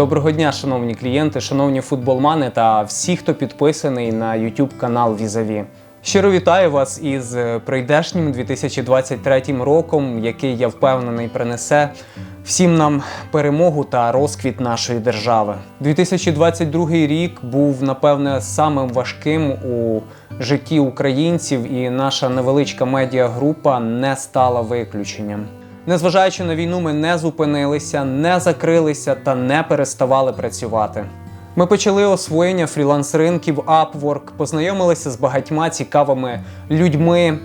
Доброго дня, шановні клієнти, шановні футболмани та всі, хто підписаний на YouTube канал Візаві. Щиро вітаю вас із е, прийдешнім 2023 роком, який я впевнений принесе всім нам перемогу та розквіт нашої держави. 2022 рік був напевне самим важким у житті українців, і наша невеличка медіагрупа не стала виключенням. Незважаючи на війну, ми не зупинилися, не закрилися та не переставали працювати. Ми почали освоєння фріланс-ринків Upwork, познайомилися з багатьма цікавими людьми,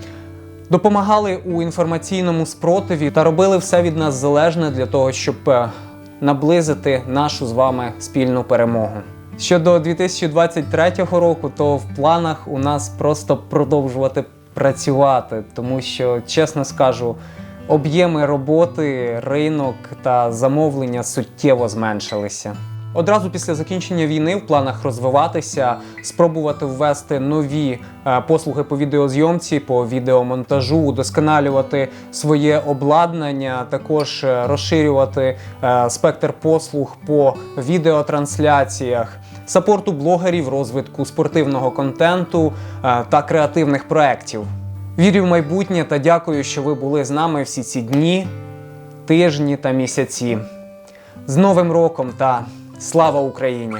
допомагали у інформаційному спротиві та робили все від нас залежне для того, щоб е, наблизити нашу з вами спільну перемогу. Щодо 2023 року, то в планах у нас просто продовжувати працювати, тому що, чесно скажу, об'єми роботи, ринок та замовлення суттєво зменшилися. Одразу після закінчення війни в планах розвиватися, спробувати ввести нові е, послуги по відеозйомці, по відеомонтажу, удосконалювати своє обладнання, також е, розширювати е, спектр послуг по відеотрансляціях, сапорту блогерів, розвитку спортивного контенту та креативних проєктів. Вірю в майбутнє та дякую, що ви були з нами всі ці дні, тижні та місяці. З Новим роком та слава Україні!